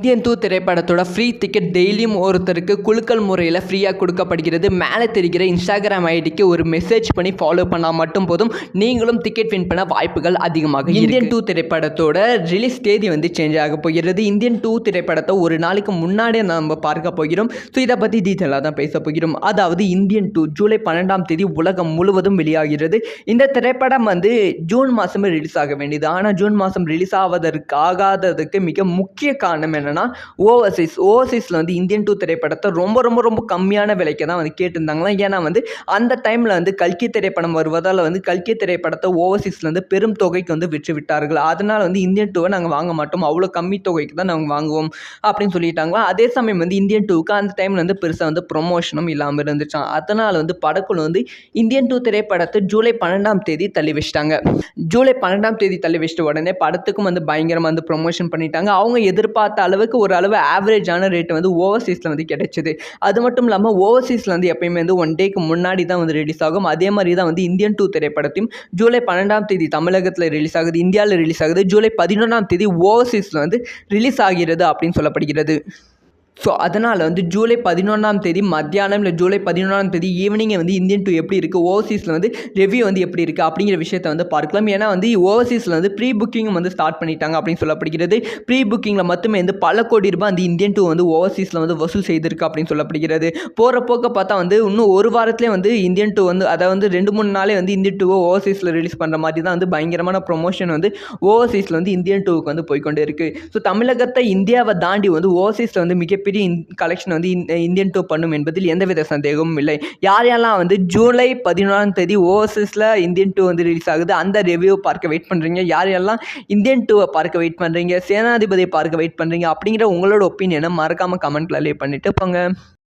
Indian two திரைப்படத்தோட free ticket டெய்லியும் ஒருத்தருக்கு குழுக்கள் முறையில் ஃப்ரீயாக கொடுக்கப்படுகிறது. மேலே தெரிகிற இன்ஸ்டாகிராம் ஐடிக்கு ஒரு மெசேஜ் பண்ணி ஃபாலோ பண்ணால் மட்டும் போதும். நீங்களும் டிக்கெட் வின் பண்ண வாய்ப்புகள் அதிகமாக இந்தியன் டூ திரைப்படத்தோட ரிலீஸ் தேதி வந்து சேஞ்ச் ஆக போகிறது. இந்தியன் டூ திரைப்படத்தை ஒரு நாளைக்கு முன்னாடியே நம்ம பார்க்க போகிறோம். ஸோ இதை பற்றி டீட்டெயிலாக தான் பேச போகிறோம். அதாவது இந்தியன் டூ ஜூலை பன்னெண்டாம் தேதி உலகம் முழுவதும் வெளியாகிறது. இந்த திரைப்படம் வந்து ஜூன் மாதமே ரிலீஸ் ஆக வேண்டியது. ஆனால் ஜூன் மாதம் ரிலீஸ் ஆவதற்கு ஆகாததுக்கு மிக முக்கிய காரணம் என்னென்னா ஓவர்சீஸ் ஓவர்சீஸில் வந்து இந்தியன் டூ திரைப்படத்தை ரொம்ப ரொம்ப ரொம்ப கம்மியான விலைக்கு தான் வந்து கேட்டிருந்தாங்களாம். ஏன்னா வந்து அந்த டைமில் வந்து கல்கி திரைப்படம் வருவதால் வந்து கல்கி திரைப்படத்தை ஓவர்சீஸில் வந்து பெரும் தொகைக்கு வந்து விற்று விட்டார்கள். அதனால் வந்து இந்தியன் டூவை நாங்கள் வாங்க மாட்டோம். அவ்வளோ கம்மி தொகைக்கு தான் நாங்கள் வாங்குவோம் அப்படின்னு சொல்லிட்டாங்களா அதே சமயம் வந்து இந்தியன் டூவுக்கு அந்த டைமில் வந்து பெருசாக வந்து ப்ரொமோஷனும் இல்லாமல் இருந்துச்சான் அதனால் வந்து படக்குழு வந்து இந்தியன் டூ திரைப்படத்தை ஜூலை பன்னெண்டாம் தேதி தள்ளி வச்சிட்டாங்க. ஜூலை பன்னெண்டாம் தேதி தள்ளி வச்சிட்ட உடனே படத்துக்கும் வந்து பயங்கரமாக வந்து ப்ரொமோஷன் பண்ணிட்டாங்க. அவங்க எதிர்பார்த்த அளவுக்கு ஒரு அளவு ஆவரேஜான ரேட் வந்து ஓவர்சீஸில் வந்து கிடைச்சிது. அது மட்டும் இல்லாமல் ஓவர்சீஸில் வந்து எப்பயுமே வந்து ஒன் டேக்கு முன்னாடி தான் வந்து ரிலீஸ் ஆகும். அதே மாதிரி தான் வந்து இந்தியன் டூ திரைப்படத்தையும் ஜூலை பன்னெண்டாம் தேதி தமிழகத்தில் ரிலீஸ் ஆகுது இந்தியாவில் ரிலீஸ் ஆகுது. ஜூலை பதினொன்றாம் தேதி ஓவர்சீஸில் வந்து ரிலீஸ் ஆகிறது அப்படின்னு சொல்லப்படுகிறது. ஸோ அதனால் வந்து ஜூலை பதினொன்றாம் தேதி மத்தியானம் இல்லை ஜூலை பதினொன்றாம் தேதி ஈவினிங்கை வந்து இந்தியன் டூ எப்படி இருக்குது ஓவர்சீஸில் வந்து ரிவ்யூ வந்து எப்படி இருக்குது அப்படிங்கிற விஷயத்தை வந்து பார்க்கலாம். ஏன்னா வந்து ஓவர்சீஸில் வந்து ப்ரீ புக்கிங்கும் வந்து ஸ்டார்ட் பண்ணிட்டாங்க அப்படின்னு சொல்லப்படுகிறது. ப்ரீ புக்கிங்கில் மட்டுமே வந்து பல கோடி ரூபாய் அந்த இந்தியன் டூ வந்து ஓவர்சீஸில் வந்து வசூல் செய்திருக்கு அப்படின்னு சொல்லப்படுகிறது. போகிற போக்க பார்த்தா வந்து இன்னும் ஒரு வாரத்திலே வந்து இந்தியன் டூ வந்து அதை வந்து ரெண்டு மூணு நாளே வந்து இந்தியன் டூவை ஓவர்சீஸில் ரிலீஸ் பண்ணுற மாதிரி தான் வந்து பயங்கரமான ப்ரொமோஷன் வந்து ஓவர்சீஸில் வந்து இந்தியன் டூவுக்கு வந்து போய்கொண்டே இருக்குது ஸோ தமிழகத்தை இந்தியாவை தாண்டி வந்து ஓவர்சீஸில் வந்து மிக மிகப்பெரிய கலெக்ஷன் வந்து இந்த இந்தியன் டூ பண்ணும் என்பதில் எந்தவித சந்தேகமும் இல்லை. யார் யாரெல்லாம் வந்து ஜூலை பதினொன்றாம் தேதி ஓவர்சீஸில் இந்தியன் டூ வந்து ரிலீஸ் ஆகுது அந்த ரிவ்யூ பார்க்க வெயிட் பண்ணுறீங்க யார் யாரெல்லாம் இந்தியன் டூவை பார்க்க வெயிட் பண்ணுறீங்க சேனாதிபதியை பார்க்க வெயிட் பண்ணுறீங்க அப்படிங்கிற உங்களோட ஒப்பீனியனை மறக்காமல் கமெண்ட்டில் லீவ் பண்ணிட்டு போங்க.